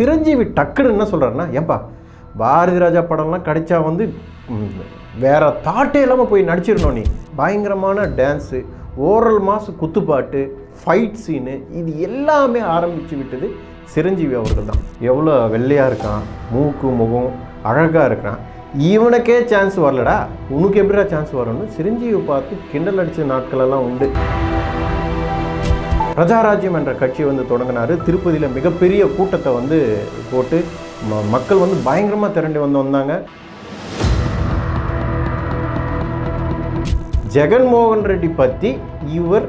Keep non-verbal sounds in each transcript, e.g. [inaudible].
சிரஞ்சீவி டக்குன்னு என்ன சொல்கிறாருன்னா ஏன்பா பாரதி ராஜா படம்லாம் கிடைச்சா வந்து வேறு வேற தாட்டே இல்லாமல் போய் நடிச்சிடணும் நீ. பயங்கரமான டான்ஸு ஓரல் மாசு குத்துப்பாட்டு ஃபைட் சீனு இது எல்லாமே ஆரம்பித்து விட்டது சிரஞ்சீவி அவர்கள் தான். எவ்வளோ வெள்ளையாக இருக்கான் மூக்கு முகம் அழகாக இருக்கான் இவனுக்கே சான்ஸ் வரலடா. உனக்கு எப்படிடா சான்ஸ் வரும்னு சிரஞ்சீவி பார்த்து கிண்டல் அடித்த நாட்களெல்லாம் உண்டு. பிரஜாராஜ்யம் என்ற கட்சி வந்து தொடங்கினார். திருப்பதியில் மிகப்பெரிய கூட்டத்தை வந்து போட்டு ம- மக்கள் வந்து பயங்கரமாக திரண்டு வந்து வந்தாங்க. ஜெகன்மோகன் ரெட்டி பற்றி இவர்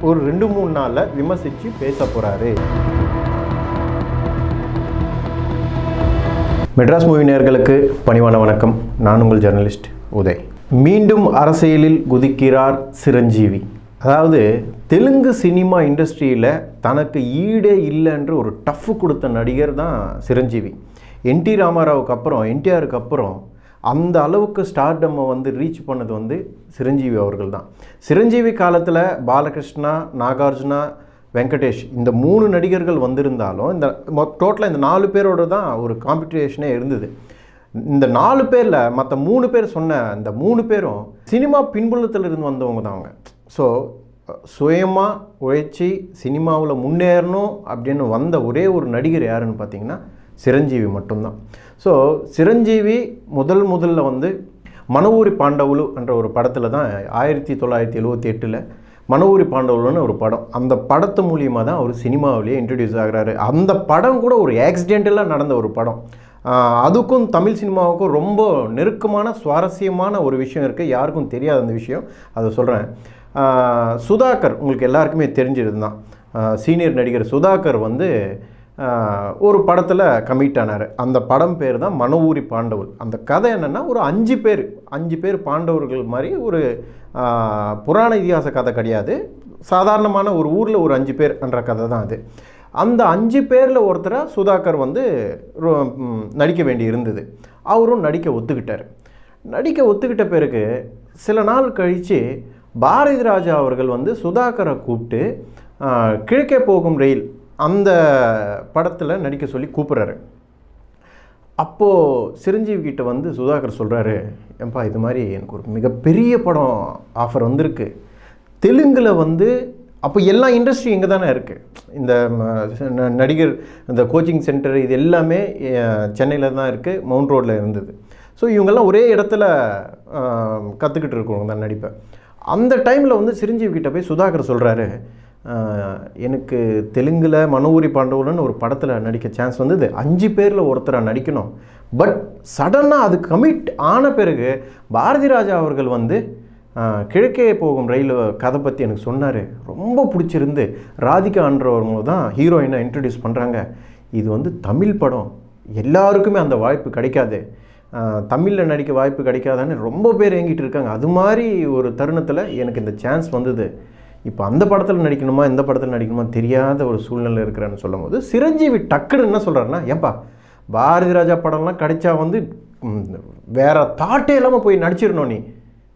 ஒரு ரெண்டு மூணு நாளில் விமர்சித்து பேச போகிறாரு மெட்ராஸ் மூவி நேர்களுக்கு பணிவான வணக்கம். நான் உங்கள் ஜெர்னலிஸ்ட் உதய். மீண்டும் அரசியலில் குதிக்கிறார் சிரஞ்சீவி. அதாவது தெலுங்கு சினிமா இண்டஸ்ட்ரியில் தனக்கு ஈடே இல்லைன்ற ஒரு டஃப் கொடுத்த நடிகர் தான் சிரஞ்சீவி. என்டி ராமாராவுக்கு அப்புறம் என்டிஆருக்கு அப்புறம் அந்த அளவுக்கு ஸ்டார்டம்மை வந்து ரீச் பண்ணது வந்து சிரஞ்சீவி அவர்கள் தான். சிரஞ்சீவி காலத்தில் பாலகிருஷ்ணா நாகார்ஜுனா வெங்கடேஷ் இந்த மூணு நடிகர்கள் வந்திருந்தாலும் இந்த டோட்டலாக இந்த நாலு பேரோட தான் ஒரு காம்படிஷனே இருந்தது. இந்த நாலு பேரில் மற்ற மூணு பேர் சொன்ன இந்த மூணு பேரும் சினிமா பின்புலத்தில் இருந்து வந்தவங்க தான் அவங்க. ஸோ சுயமாக உழைச்சி சினிமாவில் முன்னேறணும் அப்படின்னு வந்த ஒரே ஒரு நடிகர் யாருன்னு பார்த்தீங்கன்னா சிரஞ்சீவி மட்டும்தான். ஸோ சிரஞ்சீவி முதல் முதல்ல வந்து மனவூரி பாண்டவுலு என்ற ஒரு படத்தில் தான் ஆயிரத்தி தொள்ளாயிரத்தி எழுபத்தி எட்டில் மனவூரி பாண்டவுலுன்னு ஒரு படம். அந்த படத்து மூலியமாக தான் அவர் சினிமாவிலேயே இன்ட்ரடியூஸ் ஆகுறாரு. அந்த படம் கூட ஒரு ஆக்சிடென்டலாக நடந்த ஒரு படம். அதுக்கும் தமிழ் சினிமாவுக்கும் ரொம்ப நெருக்கமான சுவாரஸ்யமான ஒரு விஷயம் இருக்குது யாருக்கும் தெரியாத அந்த விஷயம். அதை சொல்கிறேன் சுதாகர் உங்களுக்கு எல்லாருக்குமே தெரிஞ்சிருந்தான். சீனியர் நடிகர் சுதாகர் வந்து ஒரு படத்தில் கமிட் ஆனார். அந்த படம் பேர் தான் மனவூரி பாண்டவர் அந்த கதை என்னென்னா ஒரு அஞ்சு பேர் அஞ்சு பேர் பாண்டவர்கள் மாதிரி ஒரு புராண இதிகாச கதை கிடையாது. சாதாரணமான ஒரு ஊரில் ஒரு அஞ்சு பேர் என்ற கதை தான் அது. அந்த அஞ்சு பேரில் ஒருத்தராக சுதாகர் வந்து ரொ- நடிக்க வேண்டி இருந்தது. அவரும் நடிக்க ஒத்துக்கிட்டார். நடிக்க ஒத்துக்கிட்ட பிறகு சில நாள் கழித்து பாரதி ராஜா அவர்கள் வந்து சுதாகரை கூப்பிட்டு கிழக்கே போகும் ரயில் அந்த படத்தில் நடிக்க சொல்லி கூப்பிட்றாரு. அப்போது சிரஞ்சீவி கிட்ட வந்து சுதாகர் சொல்கிறாரு ஏன்பா இது மாதிரி எனக்கு ஒரு மிகப்பெரிய படம் ஆஃபர் வந்திருக்கு. தெலுங்கில் வந்து அப்போ எல்லா இண்டஸ்ட்ரி இங்கே தானே இருக்குது இந்த நடிகர் இந்த கோச்சிங் சென்டர் இது எல்லாமே சென்னையில் தான் இருக்குது மவுண்ட் ரோட்டில் இருந்தது. ஸோ இவங்கெல்லாம் ஒரே இடத்துல கற்றுக்கிட்டு இருக்கவங்க தான் நடிப்பேன் அந்த டைமில் வந்து சிரஞ்சீவி கிட்ட போய் சுதாகர் சொல்கிறாரு எனக்கு தெலுங்கில் மனோரி பாண்டவலன்னு ஒரு படத்தில் நடிக்க சான்ஸ் வந்தது. அஞ்சு பேரில் ஒருத்தராக நடிக்கணும். பட் சடனாக அது கமிட் ஆன பிறகு பாரதி ராஜா அவர்கள் வந்து கிழக்கே போகும் ரயில் கதை பற்றி எனக்கு சொன்னார். ரொம்ப பிடிச்சிருந்து ராதிகான்றவங்க தான் ஹீரோயினை இன்ட்ரடியூஸ் பண்ணுறாங்க இது வந்து தமிழ் படம். எல்லாருக்குமே அந்த வாய்ப்பு கிடைக்காது. தமிழில் நடிக்க வாய்ப்பு கிடைக்காதான்னு ரொம்ப பேர் ஏங்கிட்டு இருக்காங்க. அது மாதிரி ஒரு தருணத்தில் எனக்கு இந்த சான்ஸ் வந்தது. இப்போ அந்த படத்தில் நடிக்கணுமா இந்த படத்தில் நடிக்கணுமா தெரியாத ஒரு சூழ்நிலை இருக்கிறேன்னு சொல்லும்போது சிரஞ்சீவி டக்குன்னு என்ன சொல்கிறாருன்னா ஏன்பா பாரதி ராஜா படம்லாம் கிடைச்சா வந்து வேறு தாட்டே இல்லாமல் போய் நடிச்சிடணும் நீ.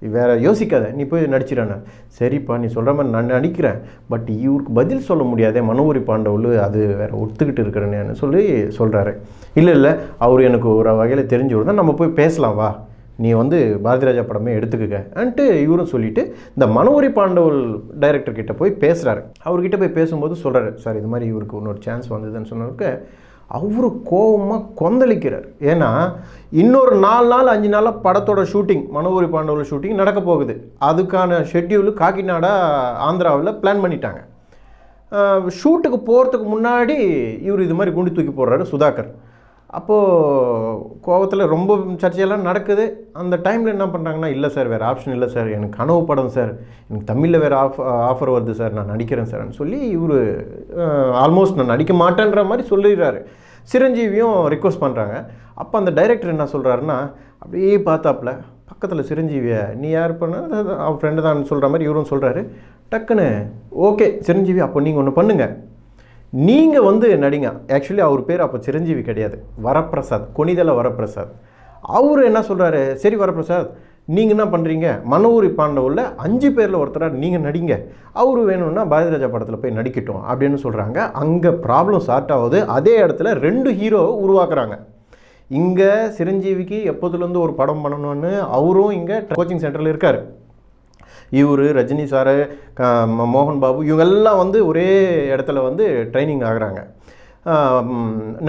வேற யோசிக்காத நீ போய் நடிச்சிடான சரிப்பா நீ சொல்கிற மாதிரி நான் நடிக்கிறேன். பட் இவருக்கு பதில் சொல்ல முடியாதே மனோரி பாண்டவள் அது வேற ஒத்துக்கிட்டு இருக்கிறேன்னு சொல்லி சொல்கிறாரு இல்லை இல்லை அவர் எனக்கு ஒரு வகையில் தெரிஞ்சு தான். நம்ம போய் பேசலாம் வா. நீ வந்து பாரதிராஜா படமே எடுத்துக்கங்க அன்ட்டு இவரும் சொல்லிட்டு இந்த மனோரி பாண்டவல் டைரக்டர்கிட்ட போய் பேசுகிறாரு அவர்கிட்ட போய் பேசும்போது சொல்கிறாரு சார் இது மாதிரி இவருக்கு இன்னொரு சான்ஸ் வந்ததுன்னு சொன்னவருக்கு அவரு கோபமாக கொந்தளிக்கிறார். ஏன்னா இன்னொரு நாலு நாள் அஞ்சு நாளாக படத்தோட ஷூட்டிங் மனோரி பாண்டவல் ஷூட்டிங் நடக்க போகுது. அதுக்கான ஷெட்யூலு காக்கிநாடா ஆந்திராவில் பிளான் பண்ணிட்டாங்க. ஷூட்டுக்கு போகிறதுக்கு முன்னாடி இவர் இது மாதிரி குண்டு தூக்கி போடுறாரு சுதாகர். அப்போது கோவத்தில் ரொம்ப சர்ச்சையெல்லாம் நடக்குது. அந்த டைமில் என்ன பண்ணுறாங்கன்னா இல்லை சார் வேறு ஆப்ஷன் இல்லை சார். எனக்கு கனவு படம் சார். எனக்கு தமிழில் வேறு ஆஃப் ஆஃபர் வருது சார். நான் நடிக்கிறேன் சார்னு சொல்லி இவர் ஆல்மோஸ்ட் நான் நடிக்க மாட்டேன்ற மாதிரி சொல்லிடுறாரு. சிரஞ்சீவியும் ரிக்வஸ்ட் பண்ணுறாங்க அப்போ அந்த டைரக்டர் என்ன சொல்கிறாருன்னா அப்படியே பார்த்தாப்புல பக்கத்தில் சிரஞ்சீவியை நீ யார் பண்ண? அவன் ஃப்ரெண்டு தான் சொல்கிற மாதிரி இவரும் சொல்கிறாரு டக்குன்னு ஓகே சிரஞ்சீவி அப்போ நீங்கள் ஒன்று பண்ணுங்கள் நீங்கள் வந்து நடிங்க. ஆக்சுவலி அவர் பேர் அப்போ சிரஞ்சீவி கிடையாது. வரப்பிரசாத் கொனிதல வரப்பிரசாத். அவர் என்ன சொல்கிறாரு சரி வரப்பிரசாத் நீங்கள் என்ன பண்ணுறீங்க மனோரி பாண்டவில் அஞ்சு பேரில் ஒருத்தராக நீங்கள் நடிங்க. அவர் வேணும்னா பாரதிராஜா படத்தில் போய் நடிக்கட்டும் அப்படின்னு சொல்கிறாங்க அங்கே ப்ராப்ளம் ஸ்டார்ட் ஆகுது. அதே இடத்துல ரெண்டு ஹீரோ உருவாக்குறாங்க. இங்கே சிரஞ்சீவிக்கு எப்போதுலேருந்து ஒரு படம் பண்ணணும்னு அவரும் இங்கே கோச்சிங் சென்டரில் இருக்கார். இவர் ரஜினி சாரு மோகன் பாபு இவங்கெல்லாம் வந்து ஒரே இடத்துல வந்து ட்ரைனிங் ஆகுறாங்க.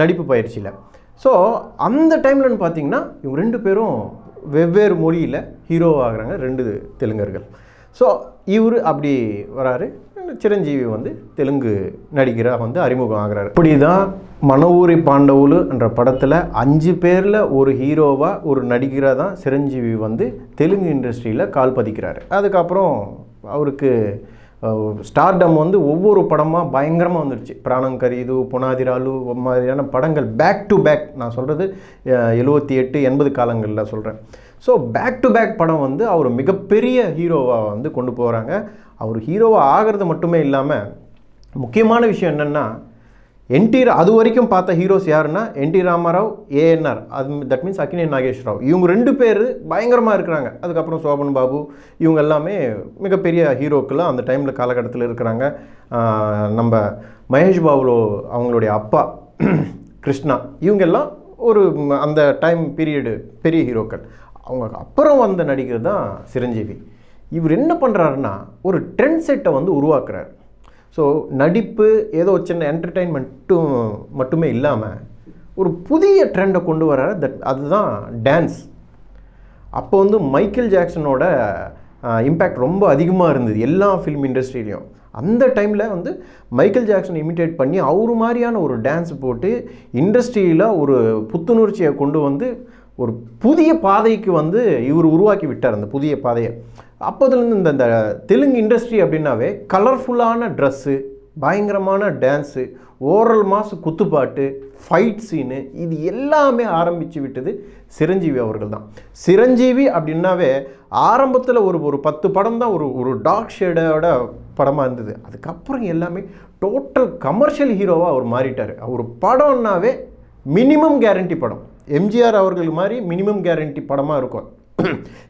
நடிப்பு பயிற்சியில். ஸோ அந்த டைம்லன்னு பார்த்தீங்கன்னா இவங்க ரெண்டு பேரும் வெவ்வேறு மொழியில் ஹீரோ ஆகிறாங்க ரெண்டு தெலுங்கர்கள். ஸோ இவர் அப்படி வராரு. சிரஞ்சீவி வந்து தெலுங்கு நடிகராக வந்து அறிமுகம் ஆகுறாரு. இப்படி தான் மனவூரி பாண்டவுலு என்ற படத்தில் அஞ்சு பேரில் ஒரு ஹீரோவாக ஒரு நடிகராக தான் சிரஞ்சீவி வந்து தெலுங்கு இண்டஸ்ட்ரியில் கால் பதிக்கிறாரு. அதுக்கப்புறம் அவருக்கு ஸ்டார்டம் வந்து ஒவ்வொரு படமாக பயங்கரமாக வந்துடுச்சு பிராணங்கரி இது புனாதிராலு மாதிரியான படங்கள். பேக் டு பேக் நான் சொல்கிறது எழுபத்தி எட்டு எண்பது காலங்களில் சொல்கிறேன் ஸோ பேக் டு பேக் படம் வந்து அவர் மிகப்பெரிய ஹீரோவாக வந்து கொண்டு போகிறாங்க அவர் ஹீரோவாக ஆகிறது மட்டுமே இல்லாமல் முக்கியமான விஷயம் என்னென்னா என்டி அது வரைக்கும் பார்த்த ஹீரோஸ் யாருன்னா என்டி ராமாராவ் ஏஎன்ஆர் அது தட் மீன்ஸ் அக்கினே நாகேஷ் ராவ் இவங்க ரெண்டு பேர் பயங்கரமாக இருக்கிறாங்க. அதுக்கப்புறம் சோபன் பாபு இவங்க எல்லாமே மிகப்பெரிய ஹீரோக்கெல்லாம் அந்த டைமில் காலகட்டத்தில் இருக்கிறாங்க. நம்ம மகேஷ் பாபுலோ அவங்களுடைய அப்பா [clears throat] கிருஷ்ணா இவங்கெல்லாம் ஒரு அந்த டைம் பீரியடு பெரிய ஹீரோக்கள் அவங்க அப்புறம் வந்த நடிகர் தான் சிரஞ்சீவி. இவர் என்ன பண்ணுறாருன்னா ஒரு ட்ரெண்ட் செட்டை வந்து உருவாக்குறாரு. ஸோ நடிப்பு ஏதோ சின்ன என்டர்டெயின்மெண்ட்டும் மட்டுமே இல்லாமல் ஒரு புதிய ட்ரெண்டை கொண்டு வர தட் அதுதான் டான்ஸ் அப்போ வந்து மைக்கேல் ஜாக்சனோட இம்பேக்ட் ரொம்ப அதிகமாக இருந்தது எல்லா ஃபிலிம் இண்டஸ்ட்ரியிலையும் அந்த டைமில் வந்து மைக்கேல் ஜாக்சன் இமிட்டேட் பண்ணி அவர் மாதிரியான ஒரு டான்ஸ் போட்டு இண்டஸ்ட்ரியில் ஒரு புத்துணர்ச்சியை கொண்டு வந்து ஒரு புதிய பாதைக்கு வந்து இவர் உருவாக்கி விட்டார் அந்த புதிய பாதையை. அப்போதுலேருந்து இந்த இந்த தெலுங்கு இண்டஸ்ட்ரி அப்படின்னாவே கலர்ஃபுல்லான ட்ரெஸ்ஸு பயங்கரமான டான்ஸு ஓரல் மாசு குத்துப்பாட்டு ஃபைட் சீனு இது எல்லாமே ஆரம்பித்து விட்டது சிரஞ்சீவி அவர்கள் தான். சிரஞ்சீவி அப்படின்னாவே ஆரம்பத்தில் ஒரு ஒரு பத்து படம் தான் ஒரு ஒரு டார்க் ஷேடோட படமாக இருந்தது. அதுக்கப்புறம் எல்லாமே டோட்டல் கமர்ஷியல் ஹீரோவாக அவர் மாறிட்டார். அவர் படம்னாவே மினிமம் கேரண்டி படம். எம்ஜிஆர் அவர்கள் மாதிரி மினிமம் கேரண்டி படமாக இருக்கும்.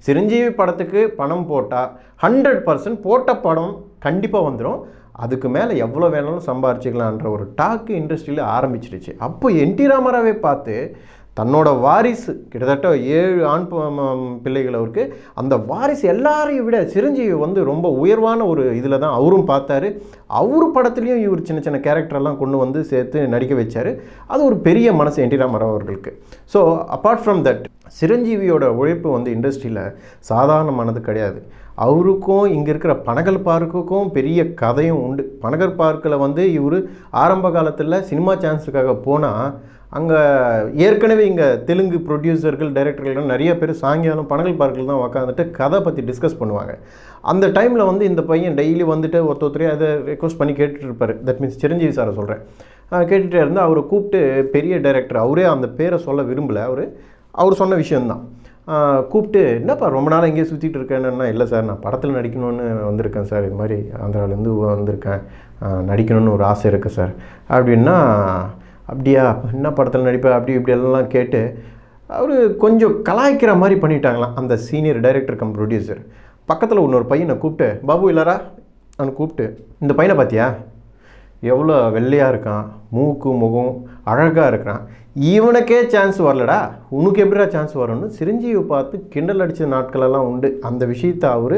சிரஞ்சீவி படத்துக்கு பணம் போட்டால் ஹண்ட்ரட் பர்சன்ட் போட்ட படம் கண்டிப்பாக வந்துடும் அதுக்கு மேலே எவ்வளோ வேணாலும் சம்பாரிச்சிக்கலான்ற ஒரு டாக்கு இண்டஸ்ட்ரியில் ஆரம்பிச்சிடுச்சு அப்போ என் டி ராமராவே பார்த்து தன்னோட வாரிசு கிட்டத்தட்ட ஏழு ஆண் பிள்ளைகள் அவருக்கு. அந்த வாரிசு எல்லாரையும் விட சிரஞ்சீவி வந்து ரொம்ப உயர்வான ஒரு இதில் தான் அவரும் பார்த்தாரு. அவர் படத்துலேயும் இவர் சின்ன சின்ன கேரக்டரெல்லாம் கொண்டு வந்து சேர்த்து நடிக்க வச்சார். அது ஒரு பெரிய மனசு என்டி ராமராவ் அவர்களுக்கு. ஸோ அப்பார்ட் ஃப்ரம் தட் சிரஞ்சீவியோட உழைப்பு வந்து இண்டஸ்ட்ரியில் சாதாரணமானது கிடையாது. அவருக்கும் இங்கே இருக்கிற பனகல் பார்க்குக்கும் பெரிய கதையும் உண்டு. பனகல் பார்க்கில் வந்து இவர் ஆரம்ப காலத்தில் சினிமா சான்ஸுக்காக போனால் அங்கே ஏற்கனவே இங்கே தெலுங்கு ப்ரொடியூசர்கள் டைரக்டர்கள் நிறைய பேர் சாயங்காலம் பனகல் பார்க்கில் தான் உக்காந்துட்டு கதை பற்றி டிஸ்கஸ் பண்ணுவாங்க. அந்த டைமில் வந்து இந்த பையன் டெய்லி வந்துட்டு ஒருத்த ஒருத்தரையும் அதை ரெக்வஸ்ட் பண்ணி கேட்டுட்ருப்பார் தட் மீன்ஸ் சிரஞ்சீவி சாரை சொல்கிறேன் கேட்டுகிட்டே இருந்து அவரை கூப்பிட்டு பெரிய டைரக்டர் அவரே அந்த பேரை சொல்ல விரும்பலை. அவர் அவர் சொன்ன விஷயந்தான் கூப்பிட்டு என்னப்பா ரொம்ப நாள் எங்கேயே சுற்றிட்டு இருக்கேன்னா இல்லை சார் நான் படத்தில் நடிக்கணும்னு வந்திருக்கேன் சார் இது மாதிரி ஆந்திராவிலேருந்து வந்திருக்கேன். நடிக்கணும்னு ஒரு ஆசை இருக்குது சார் அப்படின்னா அப்படியா? என்ன படத்தில் நடிப்பேன் அப்படி இப்படி எல்லாம் கேட்டு அவர் கொஞ்சம் கலாய்க்கிற மாதிரி பண்ணிட்டாங்களாம். அந்த சீனியர் டைரக்டர் கம் ப்ரொடியூசர் பக்கத்தில் இன்னொரு பையனை கூப்பிட்டு பாபு இல்லாரா நான் கூப்பிட்டு இந்த பையனை பார்த்தியா எவ்வளோ வெள்ளையாக இருக்கான் மூக்கு முகம் அழகாக இருக்கிறான். இவனுக்கே சான்ஸ் வரலடா. உனக்கு எப்படிடா சான்ஸ் வரும்னு சிரஞ்சீவி பார்த்து கிண்டல் அடித்த நாட்களெல்லாம் உண்டு. அந்த விஷயத்தை அவர்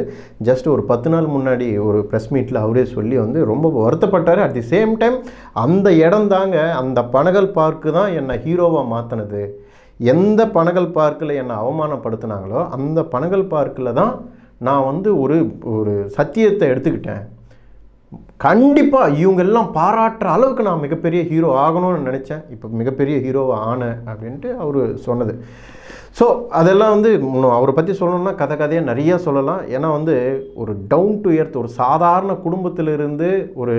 ஜஸ்ட் ஒரு பத்து நாள் முன்னாடி ஒரு ப்ரெஸ் மீட்டில் அவரே சொல்லி வந்து ரொம்ப வருத்தப்பட்டார். அட் தி சேம் டைம் அந்த இடம் தாங்க அந்த பனகல் பார்க்கு தான் என்னை ஹீரோவாக மாற்றினது எந்த பனகல் பார்க்கில் என்னை அவமானப்படுத்தினாங்களோ அந்த பனகல் பார்க்கில் தான் நான் வந்து ஒரு ஒரு சத்தியத்தை எடுத்துக்கிட்டேன். கண்டிப்பாக இவங்கெல்லாம் பாராட்டுற அளவுக்கு நான் மிகப்பெரிய ஹீரோ ஆகணும்னு நினச்சேன். இப்போ மிகப்பெரிய ஹீரோவை ஆனேன் அப்படின்ட்டு அவர் சொன்னது. ஸோ அதெல்லாம் வந்து இன்னும் அவரை பற்றி சொல்லணும்னா கதை கதையாக நிறையா சொல்லலாம். ஏன்னா வந்து ஒரு டவுன் டு எர்த் ஒரு சாதாரண குடும்பத்திலிருந்து ஒரு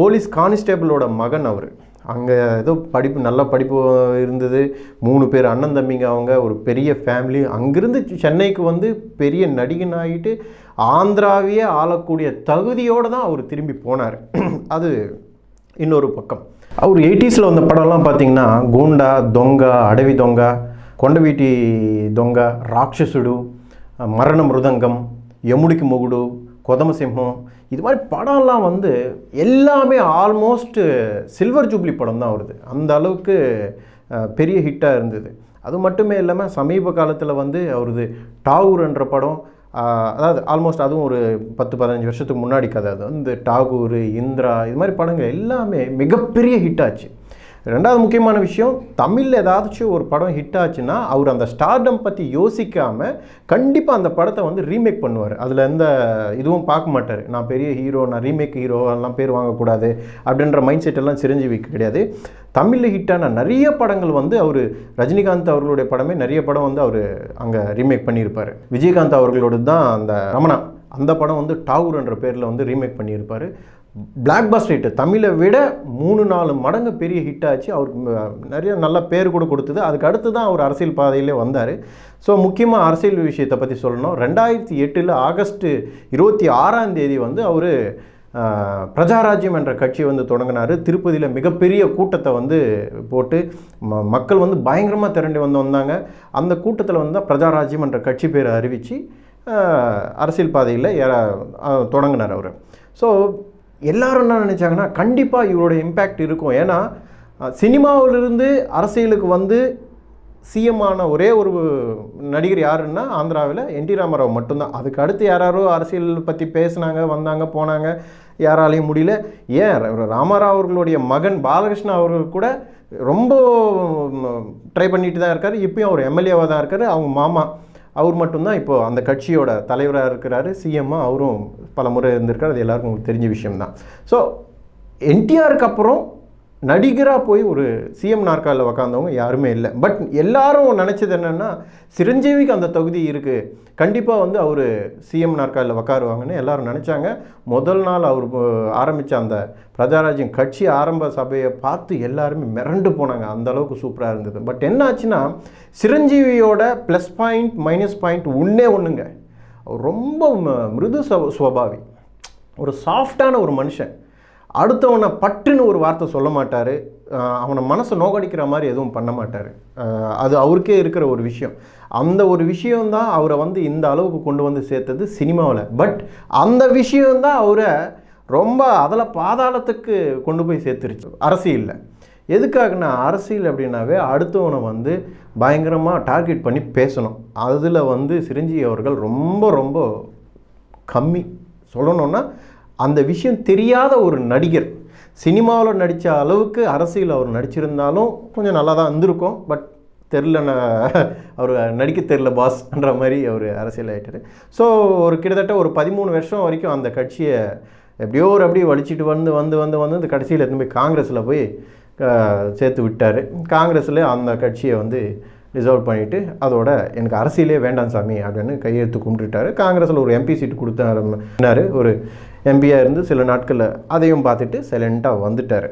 போலீஸ் கான்ஸ்டேபிளோட மகன் அவர். அங்கே ஏதோ படிப்பு நல்ல படிப்பு இருந்தது. மூணு பேர் அண்ணன் தம்பிங்க அவங்க ஒரு பெரிய ஃபேமிலி அங்கேருந்து சென்னைக்கு வந்து பெரிய நடிகன் ஆகிட்டு ஆந்திராவையே ஆளக்கூடிய தகுதியோடு தான் அவர் திரும்பி போனார். [clears throat] அது இன்னொரு பக்கம். அவர் எயிட்டிஸில் வந்த படம்லாம் பார்த்தீங்கன்னா கூண்டா தொங்கா அடவி தொங்கா கொண்ட வீட்டி தொங்கா ராட்சசுடு மரண மிருதங்கம் எமுடிக்கு முகுடு கொதமசிம்ஹம் இது மாதிரி படம்லாம் வந்து எல்லாமே ஆல்மோஸ்ட்டு சில்வர் ஜூப்ளி படம் தான் வருது. அந்த அளவுக்கு பெரிய ஹிட்டாக இருந்தது. அது மட்டுமே இல்லாமல் சமீப காலத்தில் வந்து அவரது டாகூர் என்ற படம் அதாவது ஆல்மோஸ்ட் அதுவும் ஒரு பத்து பதினஞ்சு வருஷத்துக்கு முன்னாடி கதை அது. வந்து டாகூர் இந்திரா இது மாதிரி படங்கள் எல்லாமே மிகப்பெரிய ஹிட் ஆச்சு. ரெண்டாவது முக்கியமான விஷயம் தமிழில் ஏதாச்சும் ஒரு படம் ஹிட் ஆச்சுன்னா அவர் அந்த ஸ்டார்டம் பற்றி யோசிக்காமல் கண்டிப்பாக அந்த படத்தை வந்து ரீமேக் பண்ணுவார். அதில் எந்த இதுவும் பார்க்க மாட்டார். நான் பெரிய ஹீரோ நான் ரீமேக் ஹீரோ எல்லாம் பேர் வாங்கக்கூடாது அப்படின்ற மைண்ட் செட் எல்லாம் சிரஞ்சீவிக்கு கிடையாது. தமிழில் ஹிட்டான நிறைய படங்கள் வந்து அவர் ரஜினிகாந்த் அவர்களுடைய படமே நிறைய படம் வந்து அவர் அங்கே ரீமேக் பண்ணியிருப்பார். விஜயகாந்த் அவர்களோடு தான் அந்த ரமணா. அந்த படம் வந்து டாகூர் என்ற பேரில் வந்து ரீமேக் பண்ணியிருப்பார். பிளாக் பஸ்ட் ஹிட்டு தமிழை விட மூணு நாலு மடங்கு பெரிய ஹிட் ஆச்சு. அவருக்கு நிறைய நல்ல பேர் கூட கொடுத்தது. அதுக்கு அடுத்து தான் அவர் அரசியல் பாதையிலே வந்தார். ஸோ முக்கியமாக அரசியல் விஷயத்தை பற்றி சொல்லணும். ரெண்டாயிரத்தி எட்டில் ஆகஸ்ட்டு இருபத்தி ஆறாம் தேதி வந்து அவர் பிரஜாராஜ்யம் என்ற கட்சி வந்து தொடங்கினார். திருப்பதியில் மிகப்பெரிய கூட்டத்தை வந்து போட்டு ம மக்கள் வந்து பயங்கரமாக திரண்டு வந்து வந்தாங்க. அந்த கூட்டத்தில் வந்து பிரஜாராஜ்யம் என்ற கட்சி பேரை அறிவித்து அரசியல் பாதையில் தொடங்கினார் அவர். ஸோ எல்லாரும் என்ன நினச்சாங்கன்னா கண்டிப்பாக இவரோட இம்பேக்ட் இருக்கும். ஏன்னா சினிமாவிலிருந்து அரசியலுக்கு வந்து சிஎம் ஆன ஒரே ஒரு நடிகர் யாருன்னா ஆந்திராவில் என் டி ராமராவ் மட்டும்தான். அதுக்கு அடுத்து யாராரோ அரசியல் பற்றி பேசுனாங்க வந்தாங்க போனாங்க யாராலையும் முடியல. ஏன்? ராமராவ் அவர்களுடைய மகன் பாலகிருஷ்ணா அவர்கள் கூட ரொம்ப ட்ரை பண்ணிட்டு தான் இருக்கார். இப்பயும் அவர் எம்எல்ஏவாக தான் இருக்கார். அவங்க மாமா அவர் மட்டும்தான் இப்போது அந்த கட்சியோட தலைவராக இருக்கிறாரு சிஎம்மாக அவரும் பல முறை இருந்திருக்கார். அது எல்லாருக்கும் உங்களுக்கு தெரிஞ்ச விஷயம்தான். ஸோ என்டிஆருக்கு அப்புறம் நடிகராக போய் ஒரு சிஎம் நாற்காலில் உக்காந்தவங்க யாருமே இல்லை. பட் எல்லாரும் நினச்சது என்னென்னா சிரஞ்சீவிக்கு அந்த தகுதி இருக்குது கண்டிப்பாக வந்து அவர் சிஎம் நாற்காலில் உக்காருவாங்கன்னு எல்லாரும் நினச்சாங்க. முதல் நாள் அவர் ஆரம்பித்த அந்த பிரஜாராஜ்யம் கட்சி ஆரம்ப சபையை பார்த்து எல்லாருமே மிரண்டு போனாங்க. அந்த அளவுக்கு சூப்பராக இருந்தது. பட் என்ன ஆச்சுன்னா சிரஞ்சீவியோட ப்ளஸ் பாயிண்ட் மைனஸ் பாயிண்ட் ஒன்றே ஒன்றுங்க அவர் ரொம்ப ம- மிருது சுவ- சுவபாவி. ஒரு சாஃப்டான ஒரு மனுஷன். அடுத்தவனை பற்றுன்னு ஒரு வார்த்தை சொல்ல மாட்டார். அவனை மனசை நோகடிக்கிற மாதிரி எதுவும் பண்ண மாட்டார். அது அவருக்கே இருக்கிற ஒரு விஷயம். அந்த ஒரு விஷயந்தான் அவரை வந்து இந்த அளவுக்கு கொண்டு வந்து சேர்த்தது சினிமாவில். பட் அந்த விஷயந்தான் அவரை ரொம்ப அதில் பாதாளத்துக்கு கொண்டு போய் சேர்த்துருச்சு. அரசியலில். எதுக்காகனா அரசியல் அப்படின்னாவே அடுத்தவனை வந்து பயங்கரமாக டார்கெட் பண்ணி பேசணும். அதில் வந்து சிரஞ்சி அவர்கள் ரொம்ப ரொம்ப கம்மி. சொல்லணுன்னா அந்த விஷயம் தெரியாத ஒரு நடிகர். சினிமாவில் நடித்த அளவுக்கு அரசியல் அவர் நடிச்சிருந்தாலும் கொஞ்சம் நல்லா தான் இருந்திருக்கும். பட் தெரில அவர் நடிக்க தெரில பாஸ்ன்ற மாதிரி அவர் அரசியல் ஆகிட்டார் ஸோ ஒரு கிட்டத்தட்ட ஒரு பதிமூணு வருஷம் வரைக்கும் அந்த கட்சியை எப்படியோ ஒரு அப்படியே வலிச்சிட்டு வந்து வந்து வந்து வந்து இந்த கடைசியில் எடுத்து போய் காங்கிரஸில் போய் சேர்த்து விட்டார். காங்கிரஸில் அந்த கட்சியை வந்து ரிசர்வ் பண்ணிவிட்டு அதோட எனக்கு அரசியலே வேண்டாம் சாமி அப்படின்னு கையெழுத்து கும்பிட்டுட்டாரு. காங்கிரஸில் ஒரு எம்பி சீட்டு கொடுத்தாரு ஒரு எம்பியாக இருந்து சில நாட்களில் அதையும் பார்த்துட்டு சைலண்ட்டாக வந்துட்டார்.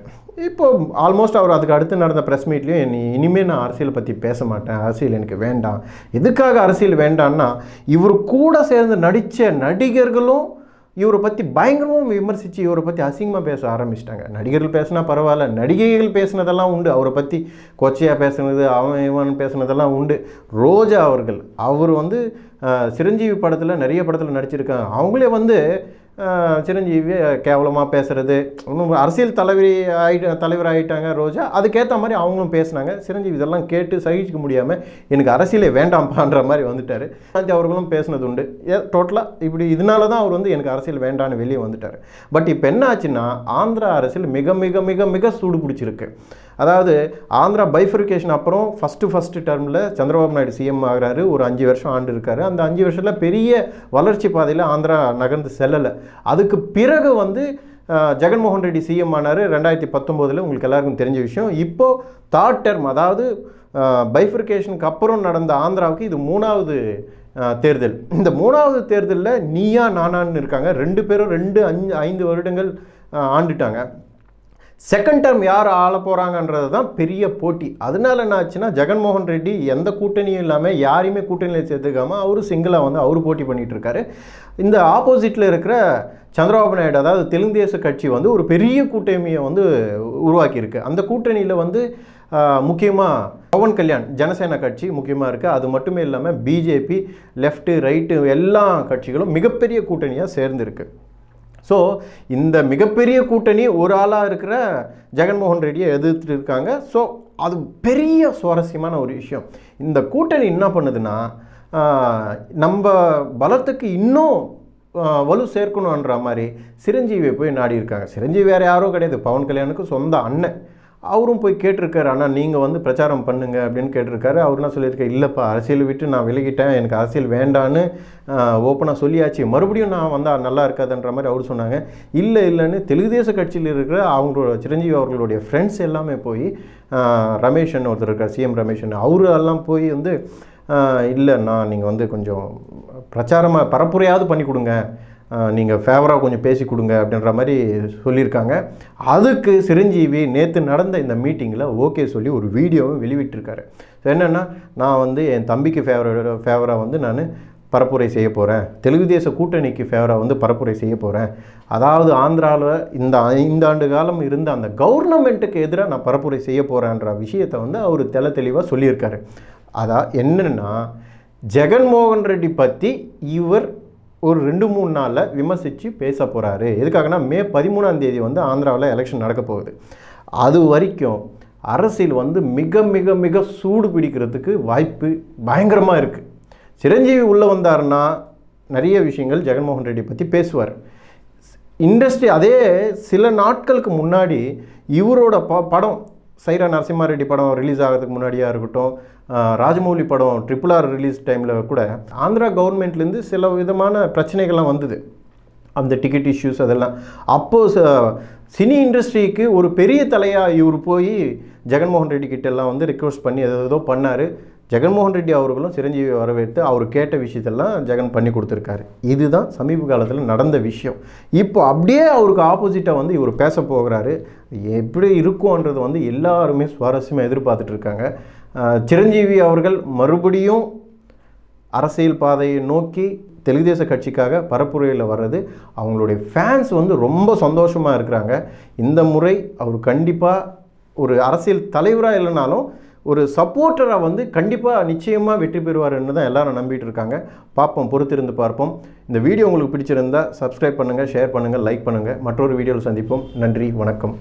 இப்போ ஆல்மோஸ்ட் அவர் அதுக்கு அடுத்து நடந்த ப்ரெஸ் மீட்லேயும் நீ இனிமேல் நான் அரசியலை பற்றி பேச மாட்டேன். அரசியல் எனக்கு வேண்டாம். எதுக்காக அரசியல் வேண்டான்னா இவர் கூட சேர்ந்து நடித்த நடிகர்களும் இவரை பற்றி பயங்கரமாக விமர்சித்து இவரை பற்றி அசிங்கமாக பேச ஆரம்பிச்சிட்டாங்க. நடிகர்கள் பேசினா பரவாயில்ல நடிகைகள் பேசினதெல்லாம் உண்டு. அவரை பற்றி கொச்சையாக பேசுனது அவன் இவன் பேசுனதெல்லாம் உண்டு. ரோஜா அவர்கள் அவர் வந்து சிரஞ்சீவி படத்தில் நிறைய படத்தில் நடிச்சிருக்காங்க. அவங்களே வந்து சிரஞ்சீவியை கேவலமாக பேசுகிறது இன்னும் அரசியல் தலைவி ஆகிட்ட தலைவர் ஆகிட்டாங்க ரோஜா. அதுக்கேற்ற மாதிரி அவங்களும் பேசுனாங்க. சிரஞ்சீவி இதெல்லாம் கேட்டு சகிச்சிக்க முடியாமல் எனக்கு அரசியலே வேண்டாம்ப்பான்ற மாதிரி வந்துட்டார். காந்தி அவர்களும் பேசினது உண்டு டோட்டலாக இப்படி இதனால தான் அவர் வந்து எனக்கு அரசியல் வேண்டான்னு வெளியே வந்துட்டார். பட் இப்போ என்ன ஆச்சுன்னா ஆந்திரா அரசியல் மிக மிக மிக மிக சூடு பிடிச்சிருக்கு. அதாவது ஆந்திரா பைஃபரிகேஷன் அப்புறம் ஃபஸ்ட்டு ஃபஸ்ட்டு டேர்மில் சந்திரபாபு நாயுடு சிஎம் ஆகிறாரு. ஒரு அஞ்சு வருஷம் ஆண்டு இருக்காரு. அந்த அஞ்சு வருஷத்தில் பெரிய வளர்ச்சி பாதையில் ஆந்திரா நகர்ந்து செல்லலை. அதுக்கு பிறகு வந்து ஜெகன்மோகன் ரெட்டி சிஎம் ஆனார். ரெண்டாயிரத்தி பத்தொம்போதில் உங்களுக்கு எல்லாருக்கும் தெரிஞ்ச விஷயம். இப்போது தார்ட் டெர்ம் அதாவது பைஃபர்கேஷனுக்கு அப்புறம் நடந்த ஆந்திராவுக்கு இது மூணாவது தேர்தல். இந்த மூணாவது தேர்தலில் நீயா நானான்னு இருக்காங்க. ரெண்டு பேரும் ரெண்டு அஞ்சு ஐந்து வருடங்கள் ஆண்டுட்டாங்க. செகண்ட் டேர்ம் யார் ஆள போகிறாங்கன்றது தான் பெரிய போட்டி. அதனால என்ன ஆச்சுன்னா ஜெகன்மோகன் ரெட்டி எந்த கூட்டணியும் இல்லாமல் யாரையுமே கூட்டணியில் சேர்த்துக்காம அவர் சிங்கிளாக வந்து அவர் போட்டி பண்ணிகிட்டு இருக்காரு இந்த ஆப்போசிட்டில் இருக்கிற சந்திரபாபு நாயுடு அதாவது தெலுங்கு தேச கட்சி வந்து ஒரு பெரிய கூட்டணியை வந்து உருவாக்கியிருக்கு. அந்த கூட்டணியில் வந்து முக்கியமாக பவன் கல்யாண் ஜனசேனா கட்சி முக்கியமாக இருக்குது அது மட்டுமே இல்லாமல் பிஜேபி லெஃப்ட்டு ரைட்டு எல்லா கட்சிகளும் மிகப்பெரிய கூட்டணியாக சேர்ந்துருக்கு. ஸோ இந்த மிகப்பெரிய கூட்டணி ஒரு ஆளாக இருக்கிற ஜெகன்மோகன் ரெட்டியை எதிர்த்துட்டு இருக்காங்க ஸோ அது பெரிய சுவாரஸ்யமான ஒரு விஷயம். இந்த கூட்டணி என்ன பண்ணுதுன்னா நம்ம பலத்துக்கு இன்னும் வலு சேர்க்கணுன்ற மாதிரி சிரஞ்சீவியை போய் நாடி இருக்காங்க சிரஞ்சீவி வேறு யாரும் கிடையாது. பவன் கல்யாணுக்கு சொந்த அண்ணன். அவரும் போய் கேட்டிருக்காரு ஆனால் நீங்கள் வந்து பிரச்சாரம் பண்ணுங்க அப்படின்னு கேட்டிருக்காரு. அவர்லாம் சொல்லியிருக்காரு இல்லைப்பா அரசியல் விட்டு நான் விலகிட்டேன் எனக்கு அரசியல் வேண்டான்னு ஓப்பனாக சொல்லியாச்சு. மறுபடியும் நான் வந்தால் நல்லா இருக்காதுன்ற மாதிரி அவர் சொன்னாங்க. இல்லை இல்லைன்னு தெலுங்குதேச கட்சியில் இருக்கிற அவங்களோட சிரஞ்சீவி அவர்களுடைய ஃப்ரெண்ட்ஸ் எல்லாமே போய் ரமேஷன் ஒருத்தர் இருக்கார் சிஎம் ரமேஷன் அவரு எல்லாம் போய் வந்து இல்லைண்ணா நீங்கள் வந்து கொஞ்சம் பிரச்சாரமாக பரப்புரையாவது பண்ணி கொடுங்க. நீங்கள் ஃபேவராக கொஞ்சம் பேசி கொடுங்க அப்படின்ற மாதிரி சொல்லியிருக்காங்க. அதுக்கு சிரஞ்சீவி நேற்று நடந்த இந்த மீட்டிங்கில் ஓகே சொல்லி ஒரு வீடியோவும் வெளிவிட்டிருக்காரு ஸோ என்னென்னா நான் வந்து என் தம்பிக்கு ஃபேவர ஃபேவராக வந்து நான் பரப்புரை செய்ய போகிறேன் தெலுங்கு தேச கூட்டணிக்கு ஃபேவராக வந்து பரப்புரை செய்ய போகிறேன் அதாவது ஆந்திராவில் இந்த ஐந்தாண்டு காலம் இருந்த அந்த கவர்னமெண்ட்டுக்கு எதிராக நான் பரப்புரை செய்ய போகிறேன்ற விஷயத்தை வந்து அவர் தெல தெளிவாக சொல்லியிருக்காரு. அதான் என்னென்னா ஜெகன்மோகன் ரெட்டி பற்றி இவர் ஒரு ரெண்டு மூணு நாளில் விமர்சித்து பேச போகிறாரு எதுக்காகனா மே பதிமூணாம் தேதி வந்து ஆந்திராவில் எலெக்ஷன் நடக்க போகுது. அது வரைக்கும் அரசியல் வந்து மிக மிக மிக சூடு பிடிக்கிறதுக்கு வாய்ப்பு பயங்கரமாக இருக்குது சிரஞ்சீவி உள்ளே வந்தாருன்னா நிறைய விஷயங்கள் ஜெகன்மோகன் ரெட்டி பற்றி பேசுவார். இண்டஸ்ட்ரி அதே சில நாட்களுக்கு முன்னாடி இவரோட ப படம் சைரா நரசிம்மா ரெட்டி படம் ரிலீஸ் ஆகிறதுக்கு முன்னாடியாக இருக்கட்டும் ராஜமௌலி படம் ட்ரிபிள் ஆர் ரிலீஸ் டைமில் கூட ஆந்திரா கவர்மெண்ட்லேருந்து சில விதமான பிரச்சனைகள்லாம் வந்தது. அந்த டிக்கெட் இஷ்யூஸ் அதெல்லாம். அப்போது ச- சினி இண்டஸ்ட்ரிக்கு ஒரு பெரிய தலையாக இவர் போய் ஜெகன்மோகன் ரெட்டி கிட்டெல்லாம் வந்து ரிக்வஸ்ட் பண்ணி ஏதோ ஏதோ பண்ணார். ஜெகன்மோகன் ரெட்டி அவர்களும் சிரஞ்சீவி வரவேற்று அவர் கேட்ட விஷயத்தெல்லாம் ஜெகன் பண்ணி கொடுத்துருக்காரு. இதுதான் சமீப காலத்தில் நடந்த விஷயம். இப்போ அப்படியே அவருக்கு ஆப்போசிட்டாக வந்து இவர் பேச போகிறாரு. எப்படி இருக்கும்ன்றது வந்து எல்லாருமே சுவாரஸ்யமாக எதிர்பார்த்துட்டு இருக்காங்க. சிரஞ்சீவி அவர்கள் மறுபடியும் அரசியல் பாதையை நோக்கி தெலுங்கு தேச கட்சிக்காக பரப்புரையில் வர்றது. அவங்களுடைய ஃபேன்ஸ் வந்து ரொம்ப சந்தோஷமாக இருக்கிறாங்க. இந்த முறை அவர் கண்டிப்பாக ஒரு அரசியல் தலைவராக இல்லைனாலும் ஒரு சப்போர்ட்டராக வந்து கண்டிப்பாக நிச்சயமாக வெற்றி பெறுவார்னு தான் எல்லாரும் நம்பிட்டு இருக்காங்க. பார்ப்போம் பொறுத்திருந்து பார்ப்போம். இந்த வீடியோ உங்களுக்கு பிடிச்சிருந்தா சப்ஸ்கிரைப் பண்ணுங்கள் ஷேர் பண்ணுங்கள் லைக் பண்ணுங்கள் மற்றொரு வீடியோவில் சந்திப்போம். நன்றி வணக்கம்.